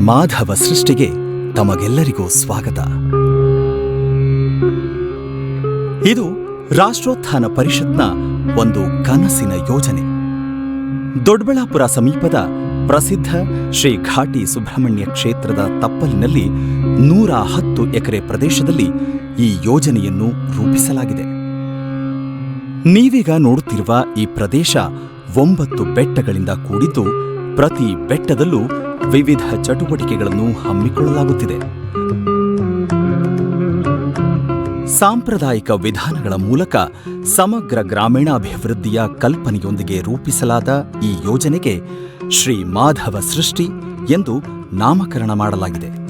ಮಾಧವ ಸೃಷ್ಟಿಗೆ ತಮಗೆಲ್ಲರಿಗೂ ಸ್ವಾಗತ. ಇದು ರಾಷ್ಟ್ರೋತ್ಥಾನ ಪರಿಷತ್ನ ಒಂದು ಕನಸಿನ ಯೋಜನೆ. ದೊಡ್ಡಬಳ್ಳಾಪುರ ಸಮೀಪದ ಪ್ರಸಿದ್ಧ ಶ್ರೀ ಘಾಟಿ ಸುಬ್ರಹ್ಮಣ್ಯ ಕ್ಷೇತ್ರದ ತಪ್ಪಲಿನಲ್ಲಿ ನೂರ ಹತ್ತು ಎಕರೆ ಪ್ರದೇಶದಲ್ಲಿ ಈ ಯೋಜನೆಯನ್ನು ರೂಪಿಸಲಾಗಿದೆ. ನೀವೀಗ ನೋಡುತ್ತಿರುವ ಈ ಪ್ರದೇಶ ಒಂಬತ್ತು ಬೆಟ್ಟಗಳಿಂದ ಕೂಡಿದ್ದು ಪ್ರತಿ ಬೆಟ್ಟದಲ್ಲೂ ವಿವಿಧ ಚಟುವಟಿಕೆಗಳನ್ನು ಹಮ್ಮಿಕೊಳ್ಳಲಾಗುತ್ತಿದೆ. ಸಾಂಪ್ರದಾಯಿಕ ವಿಧಾನಗಳ ಮೂಲಕ ಸಮಗ್ರ ಗ್ರಾಮೀಣಾಭಿವೃದ್ಧಿಯ ಕಲ್ಪನೆಯೊಂದಿಗೆ ರೂಪಿಸಲಾದ ಈ ಯೋಜನೆಗೆ ಶ್ರೀ ಮಾಧವ ಸೃಷ್ಟಿ ಎಂದು ನಾಮಕರಣ ಮಾಡಲಾಗಿದೆ.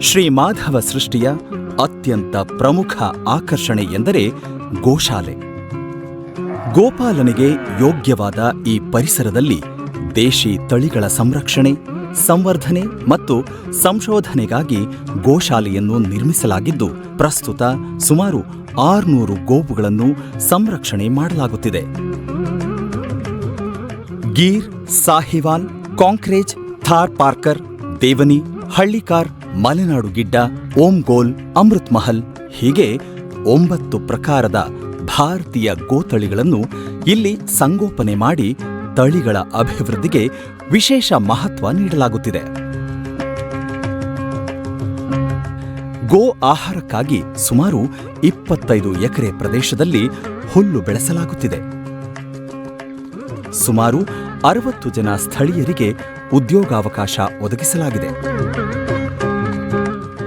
ಶ್ರೀ ಮಾಧವ ಸೃಷ್ಟಿಯ ಅತ್ಯಂತ ಪ್ರಮುಖ ಆಕರ್ಷಣೆ ಎಂದರೆ ಗೋಶಾಲೆ. ಗೋಪಾಲನೆಗೆ ಯೋಗ್ಯವಾದ ಈ ಪರಿಸರದಲ್ಲಿ ದೇಶಿ ತಳಿಗಳ ಸಂರಕ್ಷಣೆ, ಸಂವರ್ಧನೆ ಮತ್ತು ಸಂಶೋಧನೆಗಾಗಿ ಗೋಶಾಲೆಯನ್ನು ನಿರ್ಮಿಸಲಾಗಿದ್ದು, ಪ್ರಸ್ತುತ ಸುಮಾರು ಆರುನೂರು ಗೋವುಗಳನ್ನು ಸಂರಕ್ಷಣೆ ಮಾಡಲಾಗುತ್ತಿದೆ. ಗೀರ್, ಸಾಹಿವಾಲ್, ಕಾಂಕ್ರೇಜ್, ಥಾರ್ ಪಾರ್ಕರ್, ದೇವನಿ, ಹಳ್ಳಿಕಾರ್, ಮಲೆನಾಡು ಗಿಡ್ಡ, ಓಂಗೋಲ್ ಅಮೃತ್ ಮಹಲ್ ಹೀಗೆ ಒಂಬತ್ತು ಪ್ರಕಾರದ ಭಾರತೀಯ ಗೋತಳಿಗಳನ್ನು ಇಲ್ಲಿ ಸಂಗೋಪನೆ ಮಾಡಿ ತಳಿಗಳ ಅಭಿವೃದ್ಧಿಗೆ ವಿಶೇಷ ಮಹತ್ವ ನೀಡಲಾಗುತ್ತಿದೆ. ಗೋ ಆಹಾರಕ್ಕಾಗಿ ಸುಮಾರು ಇಪ್ಪತ್ತೈದು ಎಕರೆ ಪ್ರದೇಶದಲ್ಲಿ ಹುಲ್ಲು ಬೆಳೆಸಲಾಗುತ್ತಿದೆ. ಸುಮಾರು ಅರವತ್ತು ಜನ ಸ್ಥಳೀಯರಿಗೆ ಉದ್ಯೋಗಾವಕಾಶ ಒದಗಿಸಲಾಗಿದೆ.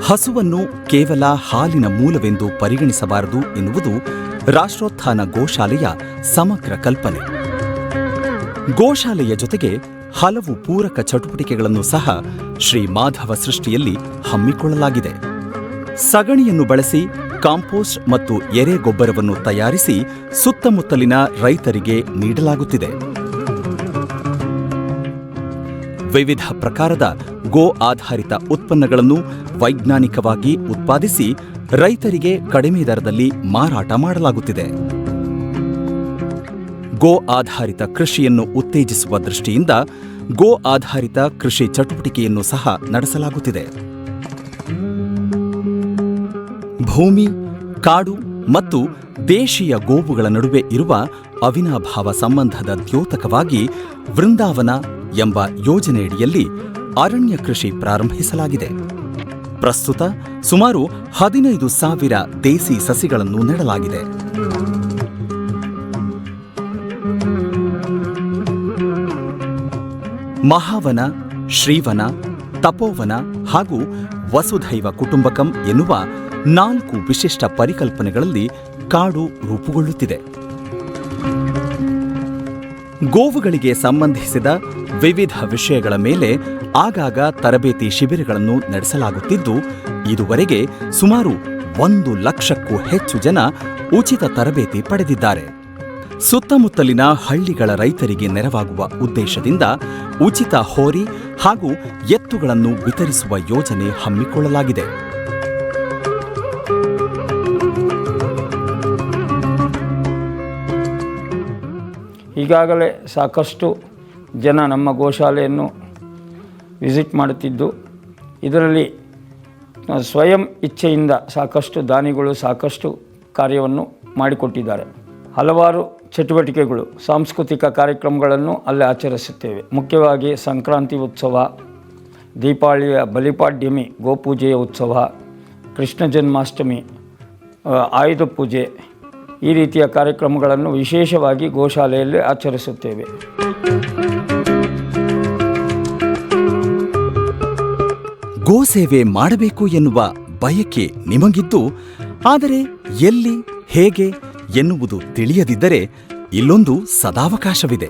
ಹಸುವನ್ನು ಕೇವಲ ಹಾಲಿನ ಮೂಲವೆಂದು ಪರಿಗಣಿಸಬಾರದು ಎನ್ನುವುದು ರಾಷ್ಟ್ರೋತ್ಥಾನ ಗೋಶಾಲೆಯ ಸಮಗ್ರ ಕಲ್ಪನೆ. ಗೋಶಾಲೆಯ ಜೊತೆಗೆ ಹಲವು ಪೂರಕ ಚಟುವಟಿಕೆಗಳನ್ನು ಸಹ ಶ್ರೀ ಮಾಧವ ಸೃಷ್ಟಿಯಲ್ಲಿ ಹಮ್ಮಿಕೊಳ್ಳಲಾಗಿದೆ. ಸಗಣಿಯನ್ನು ಬಳಸಿ ಕಾಂಪೋಸ್ಟ್ ಮತ್ತು ಎರೆ ಗೊಬ್ಬರವನ್ನು ತಯಾರಿಸಿ ಸುತ್ತಮುತ್ತಲಿನ ರೈತರಿಗೆ ನೀಡಲಾಗುತ್ತಿದೆ. ವಿವಿಧ ಪ್ರಕಾರದ ಗೋ ಆಧಾರಿತ ಉತ್ಪನ್ನಗಳನ್ನು ವೈಜ್ಞಾನಿಕವಾಗಿ ಉತ್ಪಾದಿಸಿ ರೈತರಿಗೆ ಕಡಿಮೆ ದರದಲ್ಲಿ ಮಾರಾಟ ಮಾಡಲಾಗುತ್ತಿದೆ. ಗೋ ಆಧಾರಿತ ಕೃಷಿಯನ್ನು ಉತ್ತೇಜಿಸುವ ದೃಷ್ಟಿಯಿಂದ ಗೋ ಆಧಾರಿತ ಕೃಷಿ ಚಟುವಟಿಕೆಯನ್ನು ಸಹ ನಡೆಸಲಾಗುತ್ತಿದೆ. ಭೂಮಿ, ಕಾಡು ಮತ್ತು ದೇಶೀಯ ಗೋವುಗಳ ನಡುವೆ ಇರುವ ಅವಿನಾಭಾವ ಸಂಬಂಧದ ದ್ಯೋತಕವಾಗಿ ವೃಂದಾವನ ಎಂಬ ಯೋಜನೆಯಡಿಯಲ್ಲಿ ಅರಣ್ಯ ಕೃಷಿ ಪ್ರಾರಂಭಿಸಲಾಗಿದೆ. ಪ್ರಸ್ತುತ ಸುಮಾರು ಹದಿನೈದು ಸಾವಿರ ದೇಸಿ ಸಸಿಗಳನ್ನು ನೆಡಲಾಗಿದೆ. ಮಹಾವನ, ಶ್ರೀವನ, ತಪೋವನ ಹಾಗೂ ವಸುಧೈವ ಕುಟುಂಬಕಂ ಎನ್ನುವ ನಾಲ್ಕು ವಿಶಿಷ್ಟ ಪರಿಕಲ್ಪನೆಗಳಲ್ಲಿ ಕಾಡು ರೂಪುಗೊಳ್ಳುತ್ತಿದೆ. ಗೋವುಗಳಿಗೆ ಸಂಬಂಧಿಸಿದ ವಿವಿಧ ವಿಷಯಗಳ ಮೇಲೆ ಆಗಾಗ ತರಬೇತಿ ಶಿಬಿರಗಳನ್ನು ನಡೆಸಲಾಗುತ್ತಿದ್ದು, ಇದುವರೆಗೆ ಸುಮಾರು ಒಂದು ಲಕ್ಷಕ್ಕೂ ಹೆಚ್ಚು ಜನ ಉಚಿತ ತರಬೇತಿ ಪಡೆದಿದ್ದಾರೆ. ಸುತ್ತಮುತ್ತಲಿನ ಹಳ್ಳಿಗಳ ರೈತರಿಗೆ ನೆರವಾಗುವ ಉದ್ದೇಶದಿಂದ ಉಚಿತ ಹೋರಿ ಹಾಗೂ ಎತ್ತುಗಳನ್ನು ವಿತರಿಸುವ ಯೋಜನೆ ಹಮ್ಮಿಕೊಳ್ಳಲಾಗಿದೆ. ಈಗಾಗಲೇ ಸಾಕಷ್ಟು ಜನ ನಮ್ಮ ಗೋಶಾಲೆಯನ್ನು ವಿಸಿಟ್ ಮಾಡುತ್ತಿದ್ದು, ಇದರಲ್ಲಿ ಸ್ವಯಂ ಇಚ್ಛೆಯಿಂದ ಸಾಕಷ್ಟು ದಾನಿಗಳು ಸಾಕಷ್ಟು ಕಾರ್ಯವನ್ನು ಮಾಡಿಕೊಟ್ಟಿದ್ದಾರೆ. ಹಲವಾರು ಚಟುವಟಿಕೆಗಳು, ಸಾಂಸ್ಕೃತಿಕ ಕಾರ್ಯಕ್ರಮಗಳನ್ನು ಅಲ್ಲಿ ಆಚರಿಸುತ್ತೇವೆ. ಮುಖ್ಯವಾಗಿ ಸಂಕ್ರಾಂತಿ ಉತ್ಸವ, ದೀಪಾವಳಿಯ ಬಲಿಪಾಡ್ಯಮಿ, ಗೋಪೂಜೆಯ ಉತ್ಸವ, ಕೃಷ್ಣ ಜನ್ಮಾಷ್ಟಮಿ ಆಯುಧ ಪೂಜೆ ಈ ರೀತಿಯ ಕಾರ್ಯಕ್ರಮಗಳನ್ನು ವಿಶೇಷವಾಗಿ ಗೋಶಾಲೆಯಲ್ಲಿ ಆಚರಿಸುತ್ತೇವೆ. ಗೋಸೇವೆ ಮಾಡಬೇಕು ಎನ್ನುವ ಬಯಕೆ ನಿಮಗಿದ್ದು, ಆದರೆ ಎಲ್ಲಿ, ಹೇಗೆ ಎನ್ನುವುದು ತಿಳಿಯದಿದ್ದರೆ ಇಲ್ಲೊಂದು ಸದಾವಕಾಶವಿದೆ.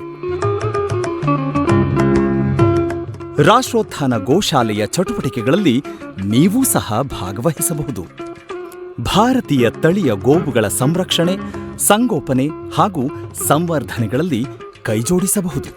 ರಾಷ್ಟ್ರೋತ್ಥಾನ ಗೋಶಾಲೆಯ ಚಟುವಟಿಕೆಗಳಲ್ಲಿ ನೀವೂ ಸಹ ಭಾಗವಹಿಸಬಹುದು. ಭಾರತೀಯ ತಳಿಯ ಗೋವುಗಳ ಸಂರಕ್ಷಣೆ ಸಂಗೋಪನೆ ಹಾಗೂ ಸಂವರ್ಧನೆಗಳಲ್ಲಿ ಕೈಜೋಡಿಸಬಹುದು.